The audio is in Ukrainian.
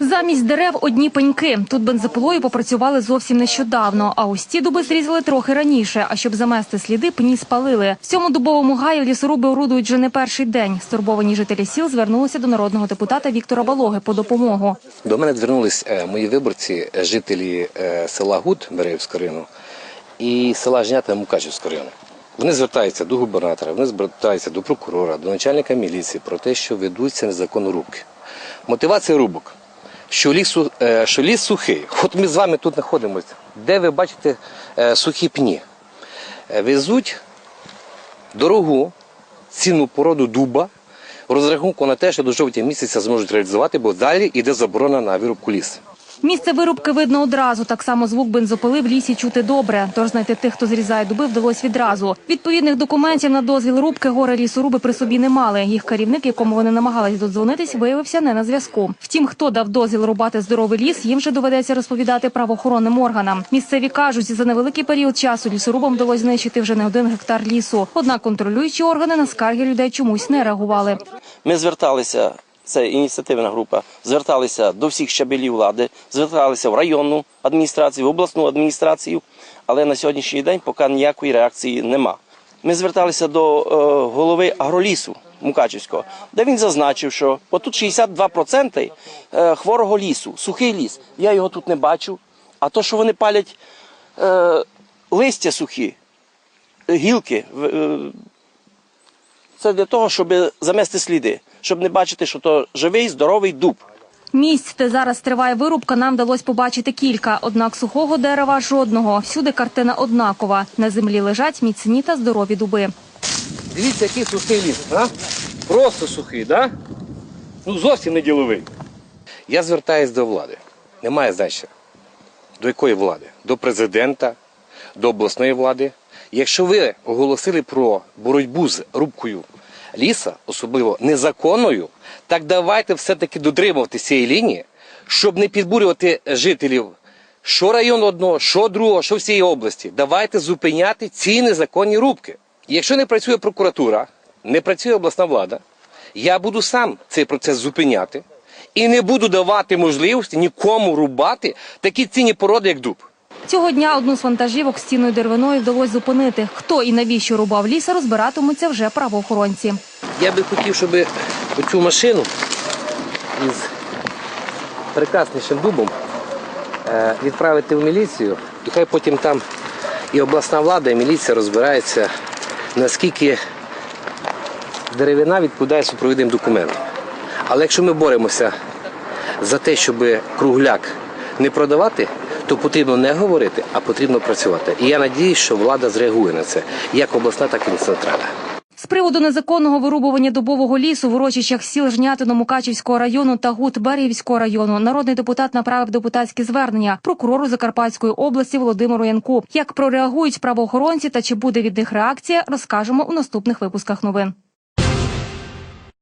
Замість дерев одні пеньки. Тут бензопилою попрацювали зовсім нещодавно. А ось ці дуби зрізали трохи раніше. А щоб замести сліди, пні спалили. В цьому дубовому гаю лісоруби орудують вже не перший день. Стурбовані жителі сіл звернулися до народного депутата Віктора Балоги по допомогу. До мене звернулись е, мої виборці, е, жителі е, села Гуд Береївського району і села Жнята Мукачівського району. Вони звертаються до губернатора, вони звертаються до прокурора, до начальника міліції про те, що ведуться незаконні рубки. Мотивація рубок, що ліс, е, що ліс сухий. От ми з вами тут знаходимося. Де ви бачите е, сухі пні? Е, Везуть дорогу цінну породу дуба розрахунку на те, що до жовтня місяця зможуть реалізувати, бо далі йде заборона на вирубку лісу. Місце вирубки видно одразу. Так само звук бензопили в лісі чути добре. Тож знайти тих, хто зрізає дуби, вдалося відразу. Відповідних документів на дозвіл рубки гори лісоруби при собі не мали. Їх керівник, якому вони намагались додзвонитись, виявився не на зв'язку. Втім, хто дав дозвіл рубати здоровий ліс, їм вже доведеться розповідати правоохоронним органам. Місцеві кажуть, за невеликий період часу лісорубам вдалося знищити вже не один гектар лісу. Однак контролюючі органи на скарги людей чомусь не реагували. Ми зверталися, це ініціативна група, зверталися до всіх щабелів влади, зверталися в районну адміністрацію, в обласну адміністрацію, але на сьогоднішній день поки ніякої реакції нема. Ми зверталися до е, голови агролісу Мукачівського, де він зазначив, що отут 62% е, хворого лісу, сухий ліс. Я його тут не бачу. А то, що вони палять е, листя сухі, гілки, це для того, щоб замести сліди, щоб не бачити, що то живий, здоровий дуб. Місць, де зараз триває вирубка, нам вдалося побачити кілька. Однак сухого дерева жодного. Всюди картина однакова. На землі лежать міцні та здорові дуби. Дивіться, який сухий ліс, а? Просто сухий, да? Ну зовсім не діловий. Я звертаюсь до влади. Немає значення. До якої влади? До президента, до обласної влади. Якщо ви оголосили про боротьбу з рубкою ліса, особливо незаконною, так давайте все-таки дотримувати цієї лінії, щоб не підбурювати жителів що району одного, що другого, що всієї області. Давайте зупиняти ці незаконні рубки. Якщо не працює прокуратура, не працює обласна влада, я буду сам цей процес зупиняти і не буду давати можливості нікому рубати такі цінні породи, як дуб. Цього дня одну з вантажівок з цінною деревиною вдалося зупинити. Хто і навіщо рубав ліса, розбиратимуться вже правоохоронці. Я би хотів, щоб оцю машину із прекраснішим дубом е, відправити в міліцію, і хай потім там і обласна влада, і міліція розбирається, наскільки деревина відповідає супровідним документам. Але якщо ми боремося за те, щоб кругляк не продавати, то потрібно не говорити, а потрібно працювати. І я надіюсь, що влада зреагує на це, як обласна, так і центральна. З приводу незаконного вирубування дубового лісу в урочищах сіл Жнятино Мукачівського району та Гуд Беріївського району народний депутат направив депутатське звернення прокурору Закарпатської області Володимиру Янку. Як прореагують правоохоронці та чи буде від них реакція, розкажемо у наступних випусках новин.